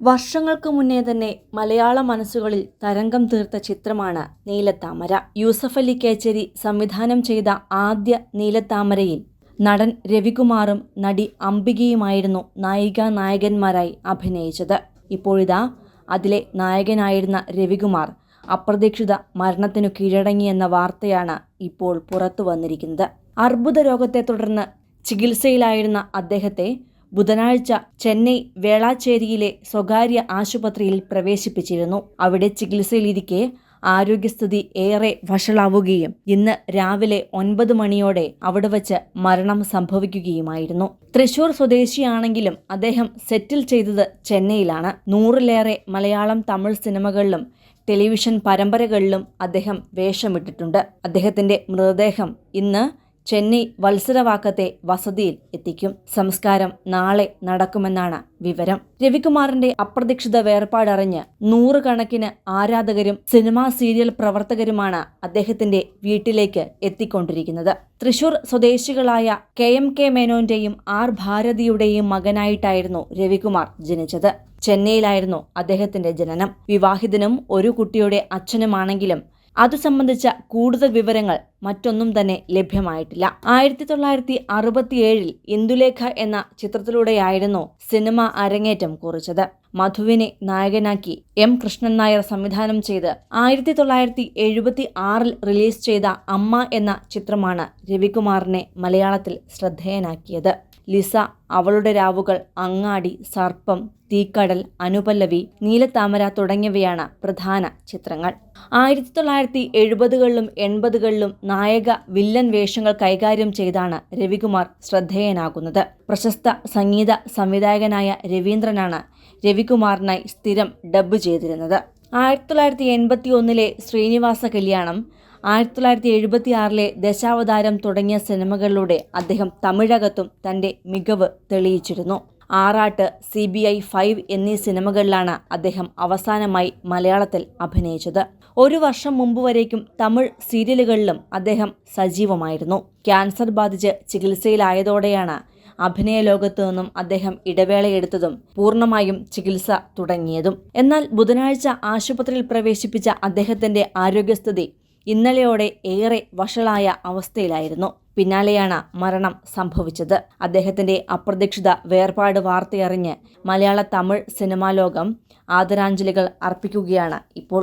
വർഷങ്ങൾക്ക് മുന്നേ തന്നെ മലയാള മനസ്സുകളിൽ തരംഗം തീർത്ത ചിത്രമാണ് നീലത്താമര. യൂസഫ് അലി കേച്ചേരി സംവിധാനം ചെയ്ത ആദ്യ നീലത്താമരയിൽ നടൻ രവികുമാറും നടി അംബികയുമായിരുന്നു നായിക നായകന്മാരായി അഭിനയിച്ചത്. ഇപ്പോഴിതാ അതിലെ നായകനായിരുന്ന രവികുമാർ അപ്രതീക്ഷിത മരണത്തിനു കീഴടങ്ങിയെന്ന വാർത്തയാണ് ഇപ്പോൾ പുറത്തു വന്നിരിക്കുന്നത് അർബുദ രോഗത്തെ തുടർന്ന് ചികിത്സയിലായിരുന്ന അദ്ദേഹത്തെ ബുധനാഴ്ച ചെന്നൈ വേളാച്ചേരിയിലെ സ്വകാര്യ ആശുപത്രിയിൽ പ്രവേശിപ്പിച്ചിരുന്നു. അവിടെ ചികിത്സയിലിരിക്കെ ആരോഗ്യസ്ഥിതി ഏറെ വഷളാവുകയും ഇന്ന് രാവിലെ ഒൻപത് മണിയോടെ അവിടെ വച്ച് മരണം സംഭവിക്കുകയുമായിരുന്നു. തൃശൂർ സ്വദേശിയാണെങ്കിലും അദ്ദേഹം സെറ്റിൽ ചെയ്തത് ചെന്നൈയിലാണ്. നൂറിലേറെ മലയാളം തമിഴ് സിനിമകളിലും ടെലിവിഷൻ പരമ്പരകളിലും അദ്ദേഹം വേഷമിട്ടിട്ടുണ്ട്. അദ്ദേഹത്തിന്റെ മൃതദേഹം ഇന്ന് ചെന്നൈ വത്സരവാക്കത്തെ വസതിയിൽ എത്തിക്കും. സംസ്കാരം നാളെ നടക്കുമെന്നാണ് വിവരം. രവികുമാറിന്റെ അപ്രതീക്ഷിത വേർപാടറിഞ്ഞ് നൂറുകണക്കിന് ആരാധകരും സിനിമാ സീരിയൽ പ്രവർത്തകരുമാണ് അദ്ദേഹത്തിന്റെ വീട്ടിലേക്ക് എത്തിക്കൊണ്ടിരിക്കുന്നത്. തൃശൂർ സ്വദേശികളായ കെ എം കെ മേനോന്റെയും ആർ ഭാരതിയുടെയും മകനായിട്ടായിരുന്നു രവികുമാർ ജനിച്ചത്. ചെന്നൈയിലായിരുന്നു അദ്ദേഹത്തിന്റെ ജനനം. വിവാഹിതനും ഒരു കുട്ടിയുടെ അച്ഛനുമാണെങ്കിലും അത് സംബന്ധിച്ച കൂടുതൽ വിവരങ്ങൾ മറ്റൊന്നും തന്നെ ലഭ്യമായിട്ടില്ല. ആയിരത്തി തൊള്ളായിരത്തി അറുപത്തിയേഴിൽ ഇന്ദുലേഖ എന്ന ചിത്രത്തിലൂടെയായിരുന്നു സിനിമ അരങ്ങേറ്റം കുറിച്ചത്. മധുവിനെ നായകനാക്കി എം. കൃഷ്ണൻ നായർ സംവിധാനം ചെയ്ത് ആയിരത്തി തൊള്ളായിരത്തി എഴുപത്തി ആറിൽ റിലീസ് ചെയ്ത അമ്മ എന്ന ചിത്രമാണ് രവികുമാറിനെ മലയാളത്തിൽ ശ്രദ്ധേയനാക്കിയത്. ലിസ അവളുടെ രാവുകൾ അങ്ങാടി സർപ്പം തീക്കടൽ അനുപല്ലവി നീലത്താമര തുടങ്ങിയവയാണ് പ്രധാന ചിത്രങ്ങൾ. ആയിരത്തി തൊള്ളായിരത്തി എഴുപതുകളിലും എൺപതുകളിലും നായക വില്ലൻ വേഷങ്ങൾ കൈകാര്യം ചെയ്താണ് രവികുമാർ ശ്രദ്ധേയനാകുന്നത്. പ്രശസ്ത സംഗീത സംവിധായകനായ രവീന്ദ്രനാണ് രവികുമാറിനായി സ്ഥിരം ഡബ്ബ് ചെയ്തിരുന്നത്. ആയിരത്തി തൊള്ളായിരത്തി എൺപത്തി ഒന്നിലെ ശ്രീനിവാസ കല്യാണം ആയിരത്തി തൊള്ളായിരത്തി എഴുപത്തി ആറിലെ ദശാവതാരം തുടങ്ങിയ സിനിമകളിലൂടെ അദ്ദേഹം തമിഴകത്തും തന്റെ മികവ് തെളിയിച്ചിരുന്നു. ആറാട്ട് സി ബി ഐ ഫൈവ് എന്നീ സിനിമകളിലാണ് അദ്ദേഹം അവസാനമായി മലയാളത്തിൽ അഭിനയിച്ചത്. ഒരു വർഷം മുമ്പ് വരേക്കും തമിഴ് സീരിയലുകളിലും അദ്ദേഹം സജീവമായിരുന്നു. ക്യാൻസർ ബാധിച്ച് ചികിത്സയിലായതോടെയാണ് അഭിനയ ലോകത്തു നിന്നും അദ്ദേഹം ഇടവേളയെടുത്തതും പൂർണമായും ചികിത്സ തുടങ്ങിയതും. എന്നാൽ ബുധനാഴ്ച ആശുപത്രിയിൽ പ്രവേശിപ്പിച്ച അദ്ദേഹത്തിന്റെ ആരോഗ്യസ്ഥിതി ഇന്നലെയോടെ ഏറെ വഷളായ അവസ്ഥയിലായിരുന്നു. പിന്നാലെയാണ് മരണം സംഭവിച്ചത്. അദ്ദേഹത്തിന്റെ അപ്രതീക്ഷിത വേർപാട് വാർത്തയറിഞ്ഞ് മലയാള തമിഴ് സിനിമാ ലോകം ആദരാഞ്ജലികൾ അർപ്പിക്കുകയാണ് ഇപ്പോൾ